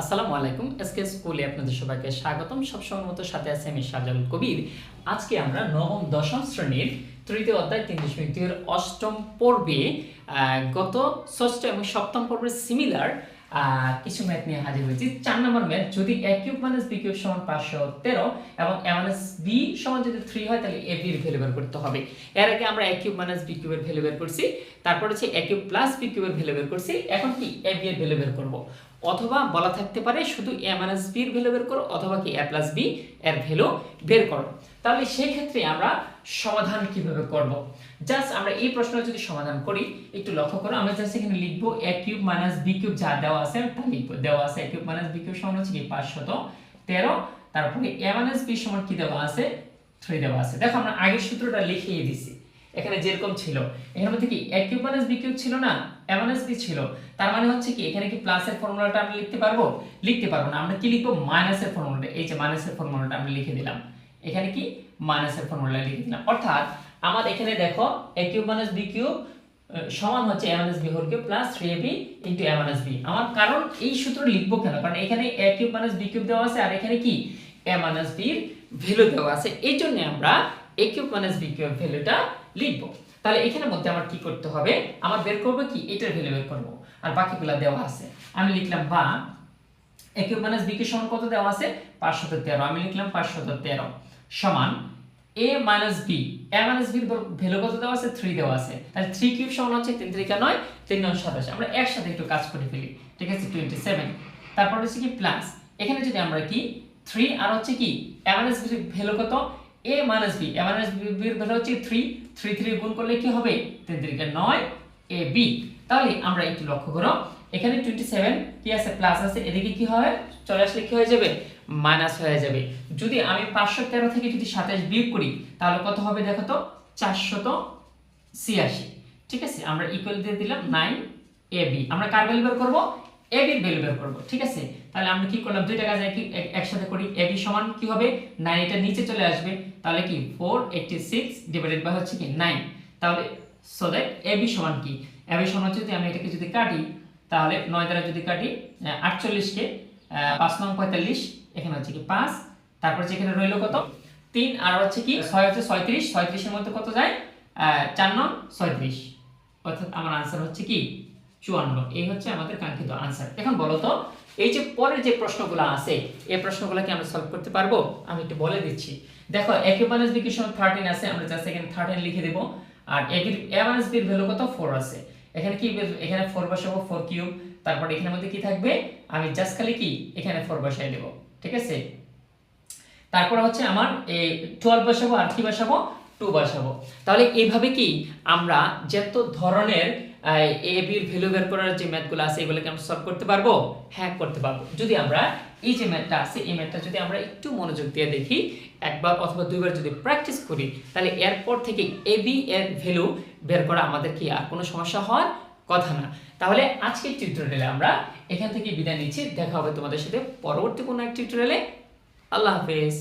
আসসালামু আলাইকুম এসকে স্কুলে আপনাদের সবাইকে স্বাগতম। সবসময় মতো সাথে আছে আমি শাহজালাল কবির। আজকে আমরা নবম, দশম শ্রেণির তৃতীয় অধ্যায় তিন দশমিক দুইয়ের অষ্টম পর্বে গত ষষ্ঠ এবং সপ্তম পর্বের সিমিলার কিছু ম্যাথ নিয়ে হাজির হয়েছি। চার নম্বর ম্যাথ, যদি A cube minus B cube সমান পাঁচশো তেরো এবং এ মাইনাস বি সমান যদি থ্রি হয়, তাহলে এ বির ভ্যালু বের করতে হবে। এর আগে আমরা এ কিউব মাইনাস বি কিউবের ভ্যালু বের করছি, তারপর হচ্ছে এ কিউব প্লাস বি কিউবের ভ্যালু বের করছি। এখন কি এ বি এর ভ্যালু বের করব? অথবা বলা থাকতে পারে শুধু এ মাইনাস বি এর ভ্যালু বের করো অথবা কি এ প্লাস বি এর ভ্যালু বের করো। তাহলে সেই ক্ষেত্রে আমরা সমাধান কীভাবে করব? জাস্ট আমরা এই প্রশ্ন যদি সমাধান করি, একটু লক্ষ্য করো, আমরা জাস্ট এখানে লিখব A cube minus B cube যা দেওয়া আছে তা লিখব, দেওয়া আছে A cube minus B cube সমান হচ্ছে কি পাঁচশত তেরো, তারপরে এ মাইনাস বি সমান কি দেওয়া আছে? থ্রি দেওয়া আছে। দেখো আমরা আগের সূত্রটা লিখিয়ে দিছি। এখানে যেরকম ছিল। এখানে মধ্যে কি A cube minus B cube ছিল না? এ মাইনাস বি ছিল। তার মানে হচ্ছে কি, এখানে কি প্লাসের ফর্মুলাটা আমি লিখতে পারব? লিখতে পারব না। আমরা কি লিখব? মাইনাসের ফর্মুলাটা এই যে মাইনাসের ফর্মুলাটা আমরা লিখে দিলাম। এখানে কি? মাইনাসের ফর্মুলা লিখে দিলাম। অর্থাৎ আমার এখানে দেখো A cube minus B cube সমান হচ্ছে A minus B whole cube plus three A B into A minus B আমার কারণ এই সূত্র লিখব কেন? কারণ এখানে A cube minus B cube দেওয়া আছে, আর এখানে কি? এ মাইনাস বির ভ্যালু দেওয়া আছে। এই জন্য আমরা A cube minus B cube ভ্যালুটা লিখব। তাহলে এখানের মধ্যে আমার কি করতে হবে? আমার বের করব কি? এটার ভ্যালু বের করব। আর বাকিগুলো দেওয়া আছে। আমি লিখলাম বা A cube minus B cube সমান কত দেওয়া আছে? পাঁচশত তেরো। আমি লিখলাম পাঁচশত তেরো। সমান A minus B A minus বির ভ্যালু কত দেওয়া আছে? থ্রি দেওয়া আছে। তাহলে থ্রি কিউব সমান হচ্ছে তিন তিরিকা নয়, তিন নয় সাতাশ। আমরা একসাথে একটু কাজ করে ফেলি। ঠিক আছে? টোয়েন্টি সেভেন তারপর হচ্ছে কি প্লাস এখানে যদি আমরা কি থ্রি আর হচ্ছে কি মাইনাস ভ্যালু কত? A minus B A minus বির ভ্যালু হচ্ছে থ্রি থ্রি থ্রি গুণ করলে কি হবে? তিন নয় এ বি তাহলে আমরা একটু লক্ষ্য করো, এখানে টোয়েন্টি সেভেন কি আছে? প্লাস আছে, এদিকে কি হয়? চলে আসলে কি হয়ে যাবে? মাইনাস হয়ে যাবে। যদি আমি পাঁচশো তেরো থেকে যদি সাতাশ বিয়োগ করি, তাহলে কত হবে দেখো তো? চারশত ছিয়াশি। ঠিক আছে, আমরা ইকুয়াল দিয়ে দিলাম নাইন এ বি আমরা কার ভ্যালু করব? এ বির ভ্যালু বের করব, ঠিক আছে? তাহলে আমরা কি করলাম? দুইটা কাজ একসাথে করি। এ বি সমান কি হবে? নাইন এটা নিচে চলে আসবে। তাহলে কি? Four eighty six divided by হচ্ছে কি নাইন তাহলে সো দ্যাট এ বি সমান কি? এ বি সমান যদি আমি এটাকে যদি কাটি, তাহলে নয় দ্বারা যদি কাটি আটচল্লিশকে পাঁচ নং পঁয়তাল্লিশ, এখানে হচ্ছে কি পাঁচ। তারপর এখানে রইল কত? তিন। আর হচ্ছে কি? ছয় হচ্ছে ছয়ত্রিশ। ছয়ত্রিশের মধ্যে কত যায়? চার নং ছয়ত্রিশ। অর্থাৎ আমার আনসার হচ্ছে কি? চুয়ান্ন। এই হচ্ছে আমাদের কাঙ্ক্ষিত আনসার এখন বলো এই যে পরের যে প্রশ্নগুলো আছে, এই প্রশ্নগুলোকে আমরা সলভ করতে পারব? আমি একটু বলে দিচ্ছি। দেখো একে বি সমান থার্টিন আছে, আমরা জাস্ট এখানে থার্টিন লিখে দেবো। আর এ বির ভ্যালু কত? ফোর আছে। এখানে কি এখানে ফোর বসাবো ফোর কিউব তারপর এখানের মধ্যে কি থাকবে? আমি জাস্ট খালি কি? এখানে ফোর বসাই দেবো। ঠিক আছে? তারপর হচ্ছে আমার এই টুয়েলভ বসাবো, আর কি বসাবো? টু বসাবো। তাহলে এইভাবে কি আমরা যত ধরনের এ বির ভ্যালু বের করার যে ম্যাথগুলো আছে, এগুলোকে আমরা সলভ করতে পারব? হ্যাঁ করতে পারব। যদি আমরা এই যে ম্যাথটা আছে, এই ম্যাথটা যদি আমরা একটু মনোযোগ দিয়ে দেখি, একবার অথবা দুইবার যদি প্র্যাকটিস করি, তাহলে এরপর থেকে এ বি এর ভ্যালু বের করা আমাদের কি আর কোনো সমস্যা হওয়ার কথা না। তাহলে আজকের টিউটোরিয়ালে আমরা এখান থেকে বিদায় নিচ্ছি। দেখা হবে তোমাদের সাথে পরবর্তী কোনো এক টিউটোরিয়ালে আল্লাহ হাফেজ।